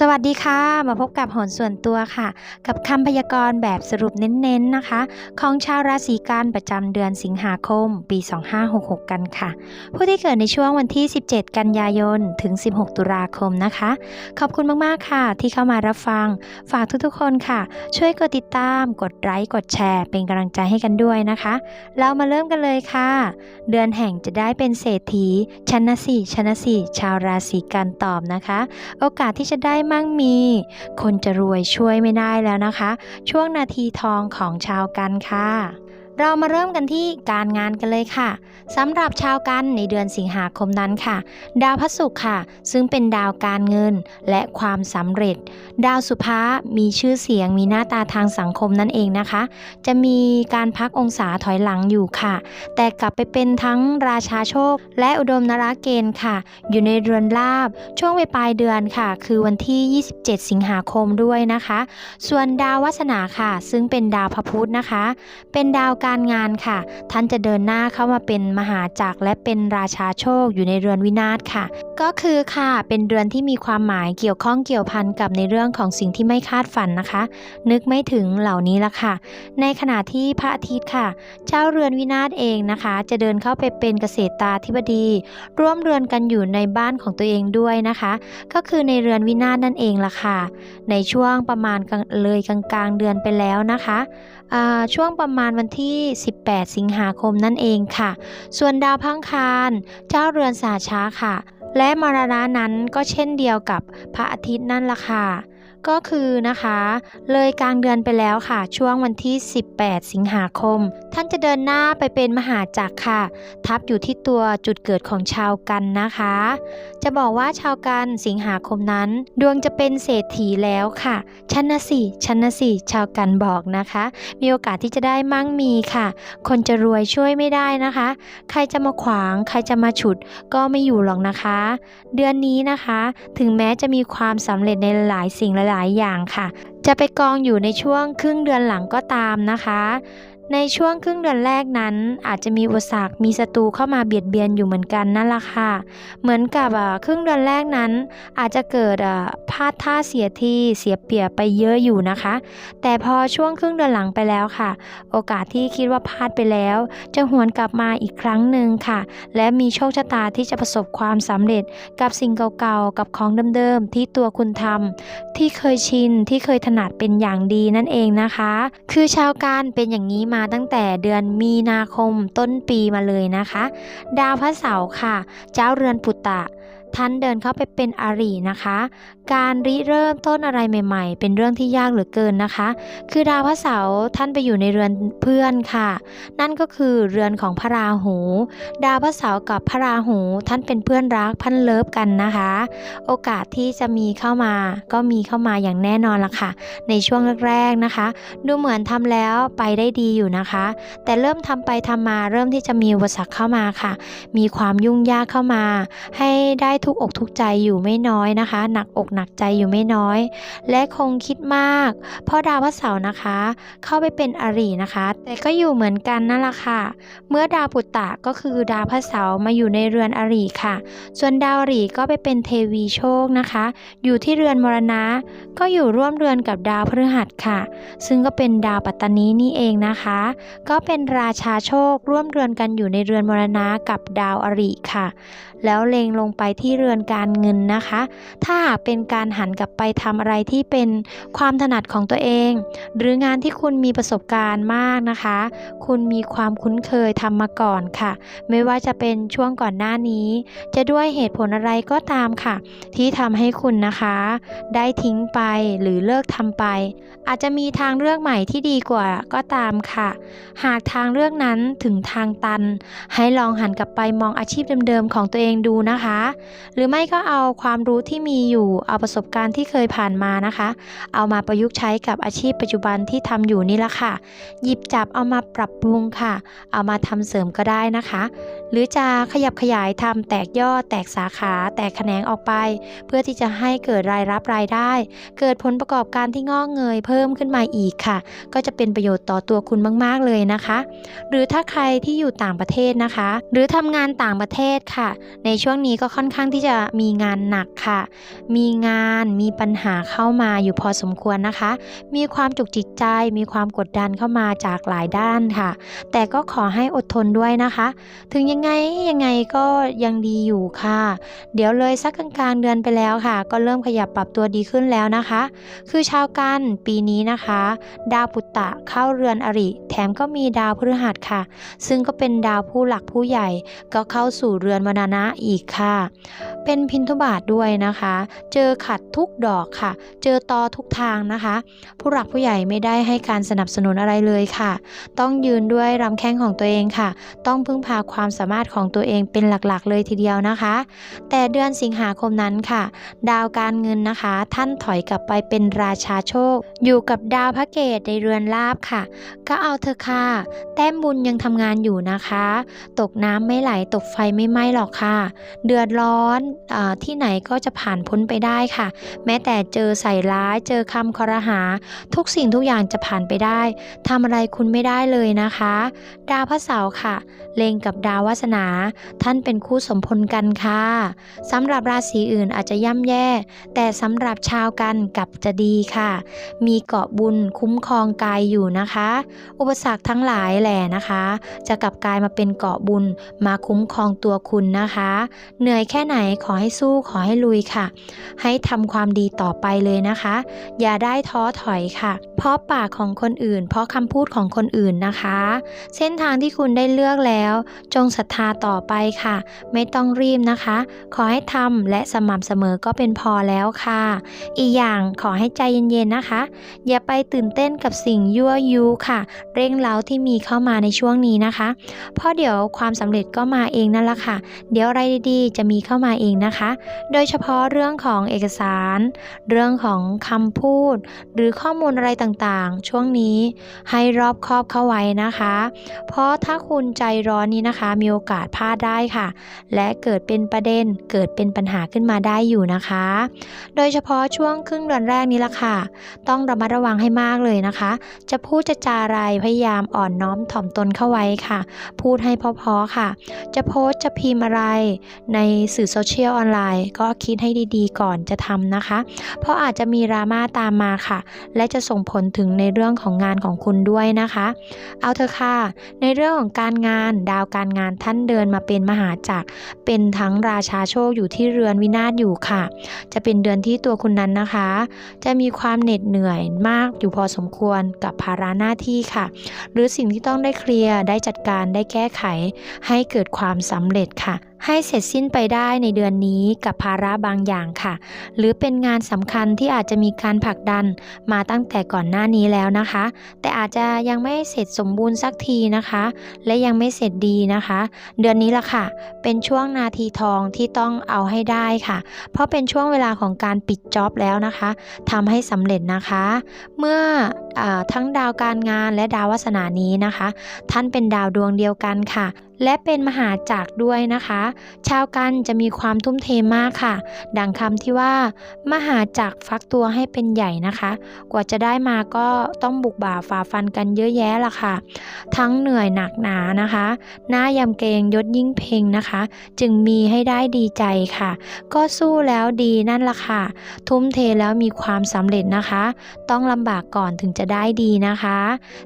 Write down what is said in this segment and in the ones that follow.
สวัสดีค่ะ มาพบกับหนส่วนตัวค่ะ กับคำพยากรณ์แบบสรุปเน้นๆนะคะ ของชาวราศีกันประจำเดือนสิงหาคม ปี 2566 กันค่ะ ผู้ที่เกิดในช่วงวันที่ 17 กันยายน ถึง 16 ตุลาคมนะคะ ขอบคุณมากๆค่ะ ที่เข้ามารับฟัง ฝากทุกๆคนค่ะ ช่วยกดติดตาม กดไลค์กดแชร์ เป็นกำลังใจให้กันด้วยนะคะ เรามาเริ่มกันเลยค่ะ เดือนแห่งจะได้เป็นเศรษฐีชนะสี่ชนะสี่ชาวราศีกันตอบนะคะ โอกาสที่จะได้มั่งมี คนจะรวยช่วยไม่ได้แล้วนะคะ ช่วงนาทีทองของชาวกันค่ะ เรามาเริ่มกันที่การงานกันเลยค่ะสำหรับชาวกันในเดือนสิงหาคมนั้นค่ะ ดาวพระศุกร์ค่ะ ซึ่งเป็นดาวการเงินและความสำเร็จ ดาวสุภามีชื่อเสียงมีหน้าตาทางสังคมนั่นเองนะคะ จะมีการพักองศาถอยหลังอยู่ค่ะ แต่กลับไปเป็นทั้งราชาโชค และอุดมนราเกณฑ์ค่ะ อยู่ในเรือนลาบช่วงปลายเดือนค่ะ คือวันที่ 27 สิงหาคมด้วยนะคะ ส่วนดาววัสนาค่ะ ซึ่งเป็นดาวพระพุธนะคะ เป็นดาวการงานค่ะ ท่านจะเดินหน้าเข้ามาเป็นมหาจักรและเป็นราชาโชคอยู่ในเรือนวินาศค่ะ ก็คือค่ะเป็นเรือนที่มีความหมายเกี่ยวข้องเกี่ยวพันกับในเรื่องของสิ่งที่ไม่คาดฝันนะคะ นึกไม่ถึงเหล่านี้ละค่ะ ในขณะที่พระอาทิตย์ค่ะ เจ้าเรือนวินาศเองนะคะ จะเดินเข้าไปเป็นเกษตราธิบดี ร่วมเรือนกันอยู่ในบ้านของตัวเองด้วยนะคะ ก็คือในเรือนวินาศนั่นเองล่ะค่ะ ในช่วงประมาณกลางเลยกลางๆเดือนไปแล้วนะคะ ช่วงประมาณวันที่ 18 สิงหาคมนั่นเองค่ะ ส่วนดาวพังคารเจ้าเรือนสาช้าค่ะ และมรณะนั้นก็เช่นเดียวกับพระอาทิตย์นั่นล่ะค่ะ ก็คือนะคะ เลยกลางเดือนไปแล้วค่ะ ช่วงวันที่ 18 สิงหาคม ท่านจะเดินหน้าไปเป็นมหาจักรค่ะ ทับอยู่ที่ตัวจุดเกิดของชาวกันนะคะ จะบอกว่าชาวกันสิงหาคมนั้น ดวงจะเป็นเศรษฐีแล้วค่ะชันนะสิชันนะสิชาวกันบอกนะคะ มีโอกาสที่จะได้มั่งมีค่ะ คนจะรวยช่วยไม่ได้นะคะ ใครจะมาขวาง ใครจะมาฉุดก็ไม่อยู่หรอกนะคะ เดือนนี้นะคะ ถึงแม้จะมีความสำเร็จในหลายสิ่งหลายๆ อย่างค่ะ จะไปกองอยู่ในช่วงครึ่งเดือนหลังก็ตามนะคะ ในช่วงครึ่งเดือนแรกนั้น อาจจะมีอุปสรรคมีศัตรูเข้ามาเบียดเบียนอยู่เหมือนกันนั่นแหละค่ะ เหมือนกับอะครึ่งเดือนแรกนั้น อาจจะเกิดอะพลาดท่าเสียที่เสียเปรียบไปเยอะอยู่นะคะ แต่พอช่วงครึ่งเดือนหลังไปแล้วค่ะ โอกาสที่คิดว่าพลาดไปแล้ว จะหวนกลับมาอีกครั้งหนึ่งค่ะ และมีโชคชะตาที่จะประสบความสำเร็จกับสิ่งเก่าๆกับของเดิมๆที่ตัวคุณทำที่เคยชินที่เคยถนัดเป็นอย่างดีนั่นเองนะคะ คือชาวการเป็นอย่างนี้มาตั้งแต่เดือนมีนาคมต้นปีมาเลยนะคะ ดาวพระเสาร์ค่ะ เจ้าเรือนปุตตะท่านเดินเข้าไปเป็นอรีนะคะการริเริ่มต้นอะไรใหม่ๆ เป็นเรื่องที่ยากเหลือเกินนะคะ คือดาวพระเสาร์ท่านไปอยู่ในเรือนเพื่อนค่ะ นั่นก็คือเรือนของพระราหู ดาวพระเสาร์กับพระราหู ท่านเป็นเพื่อนรักพันเลิฟกันนะคะ โอกาสที่จะมีเข้ามาก็มีเข้ามาอย่างแน่นอนละค่ะ ในช่วงแรกๆนะคะ ดูเหมือนทำแล้วไปได้ดีอยู่นะคะ แต่เริ่มทำไปทำมาเริ่มที่จะมีอุปสรรคเข้ามาค่ะ มีความยุ่งยากเข้ามา ให้ได้ทุกอกทุกใจอยู่ไม่น้อยนะคะ หนักอกหนักใจอยู่ไม่น้อย และคงคิดมาก เพราะดาวพระเสาร์นะคะ เข้าไปเป็นอรินะคะ แต่ก็อยู่เหมือนกันนั่นแหละค่ะ เมื่อดาวปุตตะก็คือดาวพระเสาร์มาอยู่ในเรือนอริค่ะ ส่วนดาวอริก็ไปเป็นเทวีโชคนะคะ อยู่ที่เรือนมรณะ ก็อยู่ร่วมเรือนกับดาวพฤหัสค่ะ ซึ่งก็เป็นดาวปัตตานีนี่เองนะคะ ก็เป็นราชาโชคร่วมเรือนกันอยู่ในเรือนมรณะกับดาวอริค่ะ แล้วเล็งลงไปที่เรือนการเงินนะคะ ถ้าหากเป็นการหันกลับไปทำอะไรที่เป็นความถนัดของตัวเอง หรืองานที่คุณมีประสบการณ์มากนะคะ คุณมีความคุ้นเคยทำมาก่อนค่ะ ไม่ว่าจะเป็นช่วงก่อนหน้านี้ จะด้วยเหตุผลอะไรก็ตามค่ะ ที่ทำให้คุณนะคะ ได้ทิ้งไปหรือเลิกทำไป อาจจะมีทางเลือกใหม่ที่ดีกว่าก็ตามค่ะ หากทางเลือกนั้นถึงทางตัน ให้ลองหันกลับไปมองอาชีพเดิมๆของตัวเองดูนะคะ หรือไม่ก็เอาความรู้ที่มีอยู่เอาประสบการณ์ที่เคยผ่านมานะคะ เอามาประยุกต์ใช้กับอาชีพปัจจุบันที่ทำอยู่นี่ละค่ะ หยิบจับเอามาปรับปรุงค่ะ เอามาทำเสริมก็ได้นะคะ หรือจะขยับขยายทำแตกยอด แตกสาขา แตกแขนงออกไป เพื่อที่จะให้เกิดรายรับรายได้ เกิดผลประกอบการที่งอกเงยเพิ่มขึ้นมาอีกค่ะ ก็จะเป็นประโยชน์ต่อตัวคุณมาก ๆ เลยนะคะ หรือถ้าใครที่อยู่ต่างประเทศนะคะ หรือทำงานต่างประเทศค่ะ ในช่วงนี้ก็ค่อนข้างที่จะมีงานหนักค่ะ มีงานมีปัญหาเข้ามาอยู่พอสมควรนะคะ มีความจุกจิตใจ มีความกดดันเข้ามาจากหลายด้านค่ะ แต่ก็ขอให้อดทนด้วยนะคะ ถึงยังไงยังไงก็ยังดีอยู่ค่ะ เดี๋ยวเลยสักกลางเดือนไปแล้วค่ะ ก็เริ่มขยับปรับตัวดีขึ้นแล้วนะคะ คือชาวกันปีนี้นะคะ ดาวปุตตะเข้าเรือนอริ แถมก็มีดาวพฤหัสค่ะ ซึ่งก็เป็นดาวผู้หลักผู้ใหญ่ ก็เข้าสู่เรือนมรณะอีกค่ะ เป็นพินทุบาทด้วยนะคะ เจอขัดทุกดอกค่ะ เจอตอทุกทางนะคะ ผู้หลักผู้ใหญ่ไม่ได้ให้การสนับสนุนอะไรเลยค่ะ ต้องยืนด้วยลำแข้งของตัวเองค่ะ ต้องพึ่งพาความสามารถของตัวเองเป็นหลักๆ เลยทีเดียวนะคะ แต่เดือนสิงหาคมนั้นค่ะ ดาวการเงินนะคะ ท่านถอยกลับไปเป็นราชาโชค อยู่กับดาวพระเกตในเรือนลาบค่ะ ก็เอาเถอะค่ะ แต้มบุญยังทำงานอยู่นะคะ ตกน้ำไม่ไหลตกไฟไม่ไหม้หรอกค่ะ เดือดร้อนอาที่ไหนก็จะผ่านพ้นไปได้ค่ะ แม้แต่เจอใส่ร้ายเจอคำคอรหา ทุกสิ่งทุกอย่างจะผ่านไปได้ทำอะไรคุณไม่ได้เลยนะคะ ดาวพระเสาร์ค่ะ เลงกับดาววาสนา ท่านเป็นคู่สมพลกันค่ะสำหรับราศีอื่นอาจจะย่ำแย่ แต่สำหรับชาวกันกับจะดีค่ะ มีเกาะบุญคุ้มครองกายอยู่นะคะ อุปสรรคทั้งหลายแหละนะคะ จะกลับกลายมาเป็นเกาะบุญมาคุ้มครองตัวคุณนะคะ เหนื่อยแค่ไหนขอให้สู้ขอให้ลุยค่ะ ให้ทำความดีต่อไปเลยนะคะ อย่าได้ท้อถอยค่ะ เพราะปากของคนอื่น เพราะคำพูดของคนอื่นนะคะ เส้นทางที่คุณได้เลือกแล้ว จงศรัทธาต่อไปค่ะ ไม่ต้องรีบนะคะ ขอให้ทำและสม่ำเสมอก็เป็นพอแล้วค่ะ อีกอย่างขอให้ใจเย็นๆนะคะ อย่าไปตื่นเต้นกับสิ่งยั่วยุค่ะ เร่งเร้าที่มีเข้ามาในช่วงนี้นะคะ เพราะเดี๋ยวความสำเร็จก็มาเองนั่นแหละค่ะ เดี๋ยวอะไรดีๆ จะมีเข้ามาเองนะคะ โดยเฉพาะเรื่องของเอกสาร เรื่องของคำพูด หรือข้อมูลอะไรต่างๆ ช่วงนี้ให้รอบคอบเข้าไว้นะคะ เพราะถ้าคุณใจร้อนนี้นะคะ มีโอกาสพลาดได้ค่ะ และเกิดเป็นประเด็นเกิดเป็นปัญหาขึ้นมาได้อยู่นะคะ โดยเฉพาะช่วงครึ่งเดือนแรกนี้ละค่ะ ต้องระมัดระวังให้มากเลยนะคะ จะพูดจะจาอะไรพยายามอ่อนน้อมถ่อมตนเข้าไว้ค่ะ พูดให้พอๆค่ะ จะโพสจะพิมพ์อะไรในสื่อโซเชียลออนไลน์ ก็คิดให้ดีๆ ก่อนจะทำนะคะ เพราะอาจจะมีดราม่าตามมาค่ะ และจะส่งผลถึงในเรื่องของงานของคุณด้วยนะคะ เอาเถอะค่ะ ในเรื่องของการงานดาวการงานท่านเดินมาเป็นมหาจักร เป็นทั้งราชาโชคอยู่ที่เรือนวินาศอยู่ค่ะ จะเป็นเดือนที่ตัวคุณนั้นนะคะ จะมีความเหน็ดเหนื่อยมากอยู่พอสมควรกับภาระหน้าที่ค่ะ หรือสิ่งที่ต้องได้เคลียร์ได้จัดการได้แก้ไข ให้เกิดความสำเร็จค่ะ ให้เสร็จสิ้นไปได้ในเดือนนี้กับภาระบางอย่างค่ะ หรือเป็นงานสำคัญที่อาจจะมีการผลักดันมาตั้งแต่ก่อนหน้านี้แล้วนะคะ แต่อาจจะยังไม่เสร็จสมบูรณ์สักทีนะคะ และยังไม่เสร็จดีนะคะ เดือนนี้ละค่ะ เป็นช่วงนาทีทองที่ต้องเอาให้ได้ค่ะ เพราะเป็นช่วงเวลาของการปิดจ็อบแล้วนะคะทำให้สำเร็จนะคะ เมื่ออทั้งดาวการงานและดาววาสนานี้นะคะ ท่านเป็นดาวดวงเดียวกันค่ะ และเป็นมหาจักรด้วยนะคะ ชาวกันจะมีความทุ่มเทมากค่ะ ดังคำที่ว่า มหาจักรฟักตัวให้เป็นใหญ่นะคะ กว่าจะได้มาก็ต้องบุกบ่าฝ่าฟันกันเยอะแยะละค่ะ ทั้งเหนื่อยหนักหนานะคะ หน้ายำเกรงยศยิ่งเพลงนะคะ จึงมีให้ได้ดีใจค่ะ ก็สู้แล้วดีนั่นละค่ะ ทุ่มเทแล้วมีความสำเร็จนะคะ ต้องลำบากก่อนถึงจะได้ดีนะคะ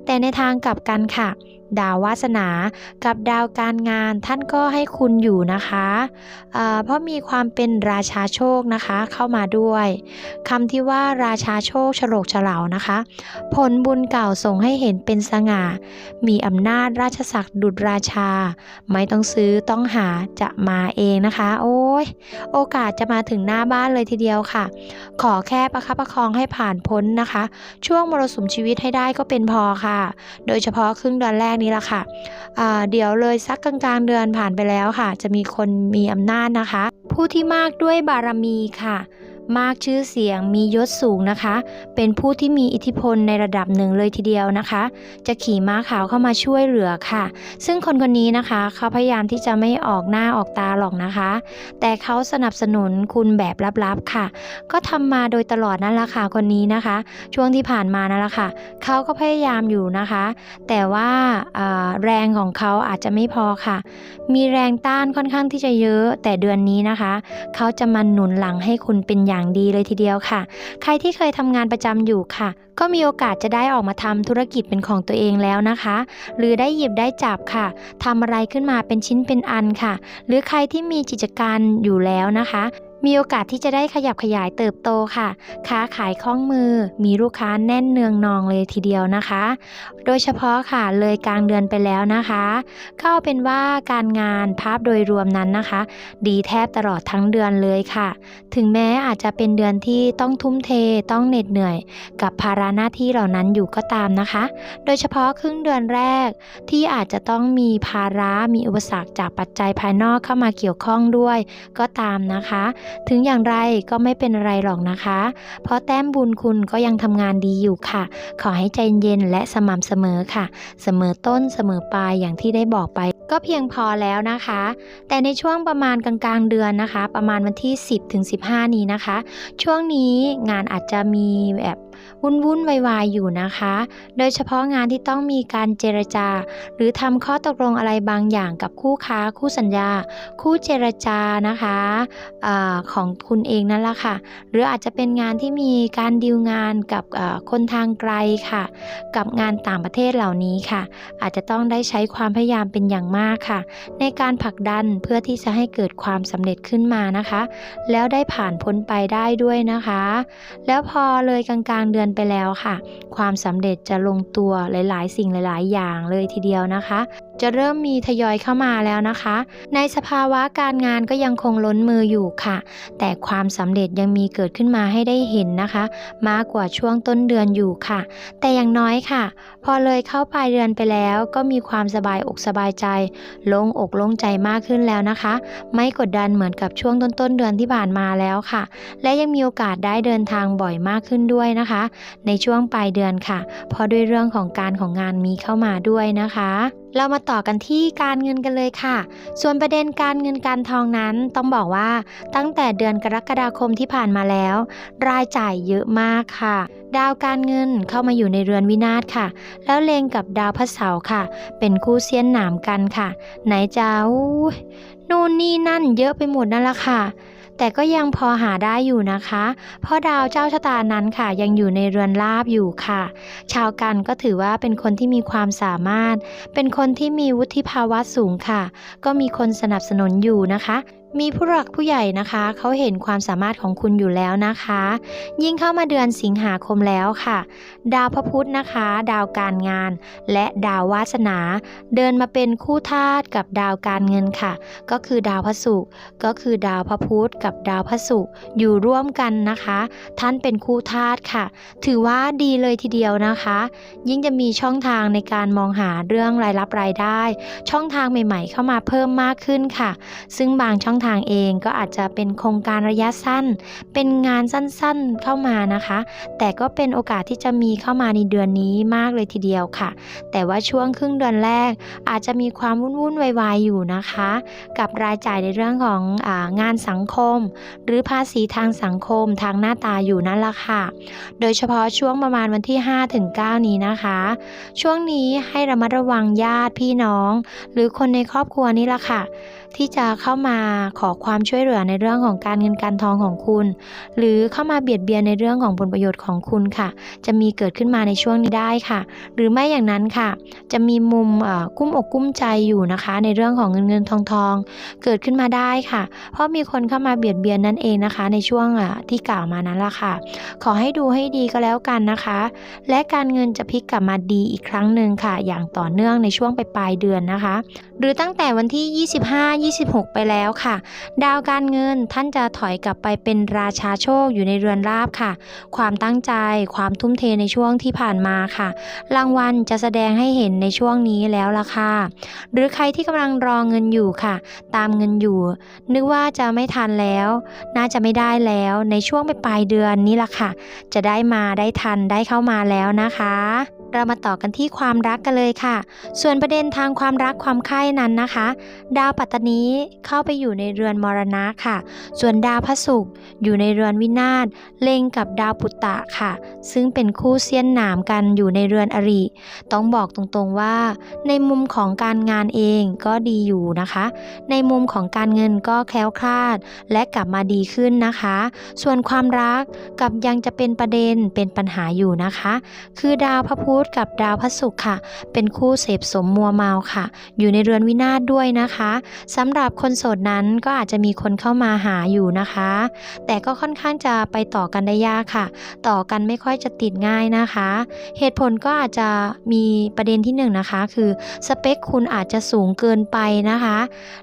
แต่ในทางกลับกันค่ะดาววาสนากับดาวการงานท่านก็ให้คุณอยู่นะคะอ่าเพราะมีความเป็นราชาโชคนะคะเข้ามาด้วยคำที่ว่าราชาโชคฉลกเฉลานะคะ ผลบุญเก่าส่งให้เห็นเป็นสง่า มีอำนาจราชศักดิ์ดุจราชา ไม่ต้องซื้อต้องหาจะมาเองนะคะ โอ้ยโอกาสจะมาถึงหน้าบ้านเลยทีเดียวค่ะ ขอแค่ประคับประคองให้ผ่านพ้นนะคะ ช่วงมรสุมชีวิตให้ได้ก็เป็นพอค่ะ โดยเฉพาะครึ่งเดือนแรกนี้ละค่ะอ่าเดี๋ยวเลยสักกลางๆเดือนผ่านไปแล้วค่ะ จะมีคนมีอำนาจนะคะ ผู้ที่มากด้วยบารมีค่ะ มากชื่อเสียงมียศสูงนะคะ เป็นผู้ที่มีอิทธิพลในระดับหนึ่งเลยทีเดียวนะคะ จะขี่ม้าขาวเข้ามาช่วยเหลือค่ะ ซึ่งคนคนนี้นะคะเขาพยายามที่จะไม่ออกหน้าออกตาหรอกนะคะ แต่เขาสนับสนุนคุณแบบลับๆค่ะ ก็ทำมาโดยตลอดนั่นแหละค่ะคนนี้นะคะ ช่วงที่ผ่านมานั่นแหละค่ะเขาก็พยายามอยู่นะคะ แต่ว่าแรงของเขาอาจจะไม่พอค่ะ มีแรงต้านค่อนข้างที่จะเยอะ แต่เดือนนี้นะคะเขาจะมาหนุนหลังให้คุณเป็นอย่างอย่างดีเลยทีเดียวค่ะ ใครที่เคยทำงานประจำอยู่ค่ะ ก็มีโอกาสจะได้ออกมาทำธุรกิจเป็นของตัวเองแล้วนะคะ หรือได้หยิบได้จับค่ะทำอะไรขึ้นมาเป็นชิ้นเป็นอันค่ะ หรือใครที่มีกิจการอยู่แล้วนะคะ มีโอกาสที่จะได้ขยับขยายเติบโตค่ะ ค้าขายคล่องมือ มีลูกค้าแน่นเนืองนองเลยทีเดียวนะคะ โดยเฉพาะค่ะเลยกลางเดือนไปแล้วนะคะ ก็เอาเป็นว่าการงานภาพโดยรวมนั้นนะคะ ดีแทบตลอดทั้งเดือนเลยค่ะ ถึงแม้อาจจะเป็นเดือนที่ต้องทุ่มเทต้องเหน็ดเหนื่อย กับภาระหน้าที่เหล่านั้นอยู่ก็ตามนะคะ โดยเฉพาะครึ่งเดือนแรกที่อาจจะต้องมีภาระมีอุปสรรคจากปัจจัยภายนอกเข้ามาเกี่ยวข้องด้วย ก็ตามนะคะถึงอย่างไรก็ไม่เป็นไรหรอกนะคะ เพราะแต้มบุญคุณก็ยังทำงานดีอยู่ค่ะ ขอให้ใจเย็นและสม่ำเสมอค่ะ เสมอต้นเสมอปลายอย่างที่ได้บอกไป ก็เพียงพอแล้วนะคะ แต่ในช่วงประมาณกลางๆเดือนนะคะ ประมาณวันที่ 10ถึง15 นี้นะคะ ช่วงนี้งานอาจจะมีแบบ วุ่นวุ่นๆวายอยู่นะคะ โดยเฉพาะงานที่ต้องมีการเจรจา หรือทำข้อตกลงอะไรบางอย่างกับคู่ค้า คู่สัญญา คู่เจรจานะคะอาของคุณเองนั่นแหละค่ะ หรืออาจจะเป็นงานที่มีการดีลงานกับคนทางไกลค่ะ กับงานต่างประเทศเหล่านี้ค่ะ อาจจะต้องได้ใช้ความพยายามเป็นอย่างมากค่ะ ในการผลักดันเพื่อที่จะให้เกิดความสำเร็จขึ้นมานะคะ แล้วได้ผ่านพ้นไปได้ด้วยนะคะ แล้วพอเลยกลางๆเดือนไปแล้วค่ะ ความสำเร็จจะลงตัวหลาย ๆ สิ่งหลาย ๆ อย่างเลยทีเดียวนะคะ จะเริ่มมีทยอยเข้ามาแล้วนะคะ ในสภาวะการงานก็ยังคงล้นมืออยู่ค่ะ แต่ความสำเร็จยังมีเกิดขึ้นมาให้ได้เห็นนะคะ มากกว่าช่วงต้นเดือนอยู่ค่ะ แต่อย่างน้อยค่ะ พอเลยเข้าปลายเดือนไปแล้วก็มีความสบายอกสบายใจโล่งอกโล่งใจมากขึ้นแล้วนะคะ ไม่กดดันเหมือนกับช่วงต้นต้นๆเดือนที่ผ่านมาแล้วค่ะ และยังมีโอกาสได้เดินทางบ่อยมากขึ้นด้วยนะคะในช่วงปลายเดือนค่ะ เพราะด้วยเรื่องของการของงานมีเข้ามาด้วยนะคะเรามาต่อกันที่การเงินกันเลยค่ะ ส่วนประเด็นการเงินการทองนั้นต้องบอกว่าตั้งแต่เดือนกรกฎาคมที่ผ่านมาแล้ว รายจ่ายเยอะมากค่ะ ดาวการเงินเข้ามาอยู่ในเรือนวินาศค่ะ แล้วเลงกับดาวพระเสาร์ค่ะ เป็นคู่เซียนหนามกันค่ะ ไหนจะนู่นนี่นั่นเยอะไปหมดนั่นละค่ะ แต่ก็ยังพอหาได้อยู่นะคะ เพราะดาวเจ้าชะตานั้นค่ะ ยังอยู่ในเรือนลาบอยู่ค่ะ ชาวกันก็ถือว่าเป็นคนที่มีความสามารถ เป็นคนที่มีวุฒิภาวะสูงค่ะ ก็มีคนสนับสนุนอยู่นะคะ มีผู้หลักผู้ใหญ่นะคะ เขาเห็นความสามารถของคุณอยู่แล้วนะคะ ยิ่งเข้ามาเดือนสิงหาคมแล้วค่ะ ดาวพระพุธนะคะ ดาวการงาน และดาววาสนา เดินมาเป็นคู่ธาตุกับดาวการเงินค่ะ ก็คือดาวพระศุกร์ก็คือดาวพระพุธกับดาวพระศุกร์อยู่ร่วมกันนะคะ ท่านเป็นคู่ธาตุค่ะ ถือว่าดีเลยทีเดียวนะคะ ยิ่งจะมีช่องทางในการมองหาเรื่องรายรับรายได้ ช่องทางใหม่ ๆ เข้ามาเพิ่มมากขึ้นค่ะ ซึ่งบางช่องทางเองก็อาจจะเป็นโครงการระยะสั้น เป็นงานสั้นๆเข้ามานะคะ แต่ก็เป็นโอกาสที่จะมีเข้ามาในเดือนนี้มากเลยทีเดียวค่ะ แต่ว่าช่วงครึ่งเดือนแรก อาจจะมีความวุ่นๆวายๆอยู่นะคะ กับรายจ่ายในเรื่องของอางานสังคม หรือภาษีทางสังคมทางหน้าตาอยู่นั่นละค่ะ โดยเฉพาะช่วงประมาณวันที่5ถึง9นี้นะคะ ช่วงนี้ให้ระมัดระวังญาติพี่น้อง หรือคนในครอบครัวนี่ละค่ะ ที่จะเข้ามาขอความช่วยเหลือในเรื่องของการเงินการทองของคุณ หรือเข้ามาเบียดเบียนในเรื่องของผลประโยชน์ของคุณค่ะ จะมีเกิดขึ้นมาในช่วงนี้ได้ค่ะ หรือไม่อย่างนั้นค่ะ จะมีมุมอ่อกุ้มอกกุ้มใจอยู่นะคะ ในเรื่องของเงินเงินทองทองเกิดขึ้นมาได้ค่ะ เพราะมีคนเข้ามาเบียดเบียนนั่นเองนะคะ ในช่วงอะที่กล่าวมานั้นละค่ะ ขอให้ดูให้ดีก็แล้วกันนะคะ และการเงินจะพลิกกลับมาดีอีกครั้งหนึ่งค่ะ อย่างต่อเนื่องในช่วงปลายเดือนนะคะ หรือตั้งแต่วันที่ที่26 ไปแล้วค่ะ ดาวการเงินท่านจะถอยกลับไปเป็นราชาโชคอยู่ในเรือนราบค่ะ ความตั้งใจความทุ่มเทในช่วงที่ผ่านมาค่ะ รางวัลจะแสดงให้เห็นในช่วงนี้แล้วล่ะค่ะ หรือใครที่กำลังรอเงินอยู่ค่ะ ตามเงินอยู่ นึกว่าจะไม่ทันแล้ว น่าจะไม่ได้แล้วในช่วงปลายเดือนนี้ล่ะค่ะ จะได้มาได้ทันได้เข้ามาแล้วนะคะ เรามาต่อกันที่ความรักกันเลยค่ะ ส่วนประเด็นทางความรักความใคร่นั้นนะคะ ดาวปัตตานีเข้าไปอยู่ในเรือนมรณะค่ะ ส่วนดาวพระศุกร์อยู่ในเรือนวินาศเล็งกับดาวปุตตะค่ะ ซึ่งเป็นคู่เสี้ยนหนามกันอยู่ในเรือนอริ ต้องบอกตรงๆว่า ในมุมของการงานเองก็ดีอยู่นะคะ ในมุมของการเงินก็แคล้วคลาด และกลับมาดีขึ้นนะคะ ส่วนความรักกับยังจะเป็นประเด็นเป็นปัญหาอยู่นะคะ คือดาวพระพุธกับดาวพระศุกร์ค่ะ เป็นคู่เสพสมมัวเมาค่ะ อยู่ในเรือนวินาศด้วยนะคะสำหรับคนโสดนั้นก็อาจจะมีคนเข้ามาหาอยู่นะคะ แต่ก็ค่อนข้างจะไปต่อกันได้ยากค่ะ ต่อกันไม่ค่อยจะติดง่ายนะคะ เหตุผลก็อาจจะมีประเด็นที่หนึ่งนะคะ คือสเปคคุณอาจจะสูงเกินไปนะคะ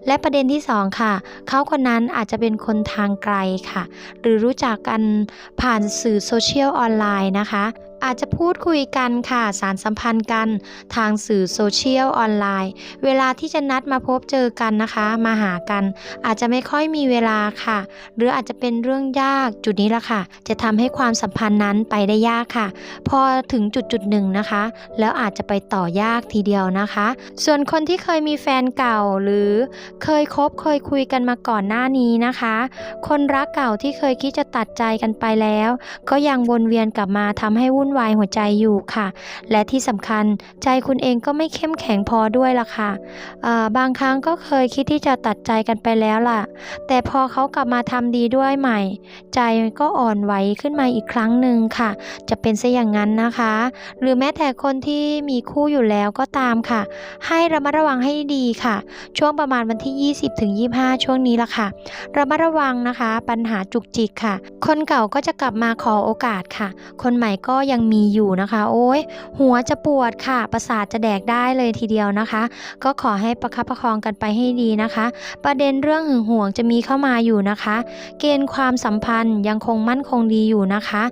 และประเด็นที่สองค่ะ เขาคนนั้นอาจจะเป็นคนทางไกลค่ะ หรือรู้จักกันผ่านสื่อโซเชียลออนไลน์นะคะ อาจจะพูดคุยกันค่ะสารสัมพันธ์กัน ทางสื่อโซเชียลออนไลน์ เวลาที่จะนัดมาพบเจอกันนะคะ มาหากัน อาจจะไม่ค่อยมีเวลาค่ะ หรืออาจจะเป็นเรื่องยากจุดนี้ละค่ะ จะทำให้ความสัมพันธ์นั้นไปได้ยากค่ะ พอถึงจุดจุดหนึ่งนะคะ แล้วอาจจะไปต่อยากทีเดียวนะคะ ส่วนคนที่เคยมีแฟนเก่าหรือเคยคบเคยคุยกันมาก่อนหน้านี้นะคะ คนรักเก่าที่เคยคิดจะตัดใจกันไปแล้ว ก็ยังวนเวียนกลับมาทำให้วุ่นวายหัวใจอยู่ค่ะ และที่สำคัญใจคุณเองก็ไม่เข้มแข็งพอด้วยล่ะค่ะบางครั้งก็เคยคิดที่จะตัดใจกันไปแล้วล่ะ แต่พอเขากลับมาทำดีด้วยใหม่ ใจก็อ่อนไหวขึ้นมาอีกครั้งหนึ่งค่ะ จะเป็นซะอย่างนั้นนะคะ หรือแม้แต่คนที่มีคู่อยู่แล้วก็ตามค่ะ ให้ระมัดระวังให้ดีค่ะ ช่วงประมาณวันที่ 20ถึง25 ช่วงนี้ล่ะค่ะ ระมัดระวังนะคะ ปัญหาจุกจิกค่ะ คนเก่าก็จะกลับมาขอโอกาสค่ะ คนใหม่ก็ยังมีอยู่นะคะ โอ้ยหัวจะปวดค่ะ ประสาทจะแดกได้เลยทีเดียวนะคะ ก็ขอให้ประคับประคองกันไปให้ดีนะคะ ประเด็นเรื่องหึงหวงจะมีเข้ามาอยู่นะคะ เกณฑ์ความสัมพันธ์ยังคงมั่นคงดีอยู่นะคะ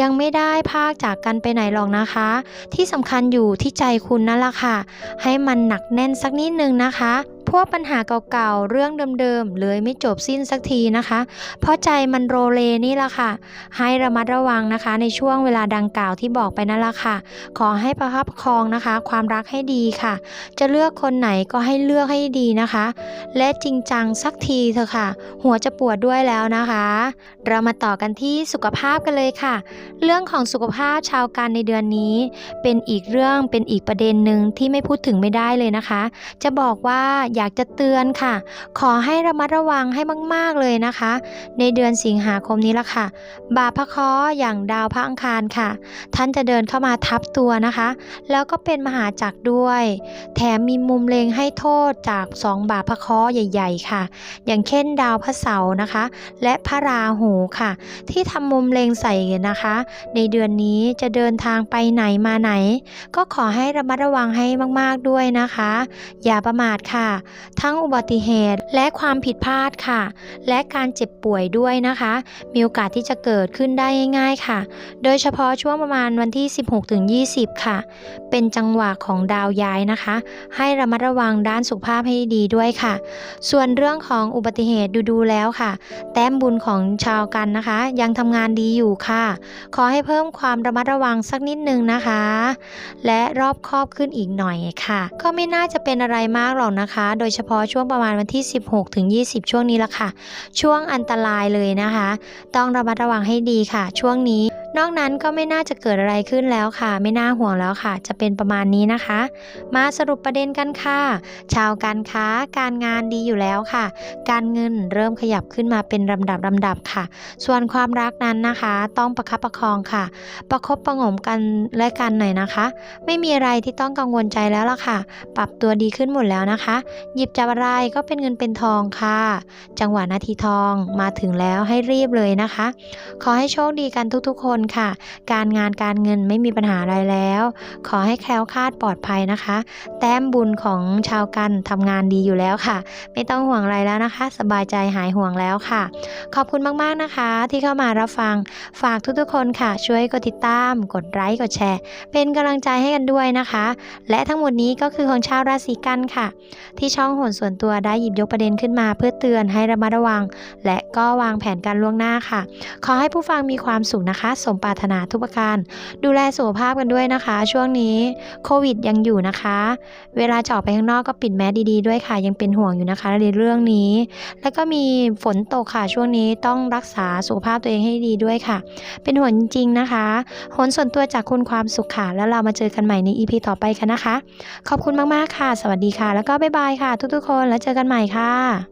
ยังไม่ได้พากจากกันไปไหนหรอกนะคะ ที่สำคัญอยู่ที่ใจคุณนั่นแหละค่ะ ให้มันหนักแน่นสักนิดนึงนะคะ พวกปัญหาเก่าๆ เรื่องเดิมๆ เลยไม่จบสิ้นสักทีนะคะ เพราะใจมันโรเลนี่แหละค่ะ ให้ระมัดระวังนะคะในช่วงเวลาดังกล่าวที่บอกไปนั่นละค่ะ ขอให้ประคับประคองนะคะ ความรักให้ดีค่ะ จะเลือกคนไหนก็ให้เลือกให้ดีนะคะ และจริงจังสักทีเถอะค่ะ หัวจะปวดด้วยแล้วนะคะ เรามาต่อกันที่สุขภาพกันเลยค่ะ เรื่องของสุขภาพชาวกันในเดือนนี้ เป็นอีกเรื่องเป็นอีกประเด็นหนึ่งที่ไม่พูดถึงไม่ได้เลยนะคะ จะบอกว่าอยาากจะเตือนค่ะ ขอให้ระมัดระวังให้มาก ๆ เลยนะคะ ในเดือนสิงหาคมนี้ละค่ะ บาปพระเคราะห์อย่างดาวพระอังคารค่ะ ท่านจะเดินเข้ามาทับตัวนะคะ แล้วก็เป็นมหาจักรด้วย แถมมีมุมเลงให้โทษจากสองบาปพระเคราะห์ใหญ่ ๆ ค่ะ อย่างเช่นดาวพระเสาร์นะคะ และพระราหูค่ะ ที่ทำมุมเลงใส่นะคะ ในเดือนนี้จะเดินทางไปไหนมาไหน ก็ขอให้ระมัดระวังให้มาก ๆ ด้วยนะคะ อย่าประมาทค่ะทั้งอุบัติเหตุและความผิดพลาดค่ะ และการเจ็บป่วยด้วยนะคะ มีโอกาสที่จะเกิดขึ้นได้ง่ายๆค่ะ โดยเฉพาะช่วงประมาณวันที่ 16-20 ค่ะ เป็นจังหวะของดาวย้ายนะคะ ให้ระมัดระวังด้านสุขภาพให้ดีด้วยค่ะ ส่วนเรื่องของอุบัติเหตุดูๆแล้วค่ะ แต้มบุญของชาวกันนะคะ ยังทำงานดีอยู่ค่ะ ขอให้เพิ่มความระมัดระวังสักนิดนึงนะคะ และรอบคอบขึ้นอีกหน่อยค่ะ ก็ไม่น่าจะเป็นอะไรมากหรอกนะคะโดยเฉพาะช่วงประมาณวันที่ 16 ถึง 20 ช่วงนี้ละค่ะ ช่วงอันตรายเลยนะคะ ต้องระมัดระวังให้ดีค่ะ ช่วงนี้ นอกนั้นก็ไม่น่าจะเกิดอะไรขึ้นแล้วค่ะ ไม่น่าห่วงแล้วค่ะ จะเป็นประมาณนี้นะคะ มาสรุปประเด็นกันค่ะ ชาวการค้าการงานดีอยู่แล้วค่ะ การเงินเริ่มขยับขึ้นมาเป็นลำดับลำดับค่ะ ส่วนความรักนั้นนะคะ ต้องประคับประคองค่ะ ประคบประหงมกันและกันหน่อยนะคะ ไม่มีอะไรที่ต้องกังวลใจแล้วล่ะค่ะ ปรับตัวดีขึ้นหมดแล้วนะคะ หยิบจับอะไรก็เป็นเงินเป็นทองค่ะ จังหวะนาทีทองมาถึงแล้วให้รีบเลยนะคะ ขอให้โชคดีกันทุกๆคนค่ะ การงานการเงินไม่มีปัญหาอะไรแล้ว ขอให้แคล้วคลาดปลอดภัยนะคะ แต้มบุญของชาวกันทำงานดีอยู่แล้วค่ะ ไม่ต้องห่วงอะไรแล้วนะคะ สบายใจหายห่วงแล้วค่ะ ขอบคุณมากๆนะคะ ที่เข้ามารับฟัง ฝากทุกๆคนค่ะ ช่วยกดติดตาม กดไลค์ กดแชร์ เป็นกำลังใจให้กันด้วยนะคะ และทั้งหมดนี้ก็คือของชาวราศีกันค่ะ ที่ช่องโหนส่วนตัวได้หยิบยกประเด็นขึ้นมา เพื่อเตือนให้ระมัดระวัง และก็วางแผนการล่วงหน้าค่ะ ขอให้ผู้ฟังมีความสุขนะคะสมปรารถนาทุกประการ ดูแลสุขภาพกันด้วยนะคะ ช่วงนี้โควิดยังอยู่นะคะ เวลาจะออกไปข้างนอกก็ปิดแมสดีๆด้วยค่ะ ยังเป็นห่วงอยู่นะคะในเรื่องนี้ แล้วก็มีฝนตกค่ะช่วงนี้ต้องรักษาสุขภาพตัวเองให้ดีด้วยค่ะ เป็นห่วงจริงๆนะคะหนส่วนตัวจากคุณความสุขค่ะ แล้วเรามาเจอกันใหม่ใน EP ต่อไปกันนะคะ ขอบคุณมากๆค่ะ สวัสดีค่ะ แล้วก็บ๊ายบายค่ะ ทุกๆคนแล้วเจอกันใหม่ค่ะ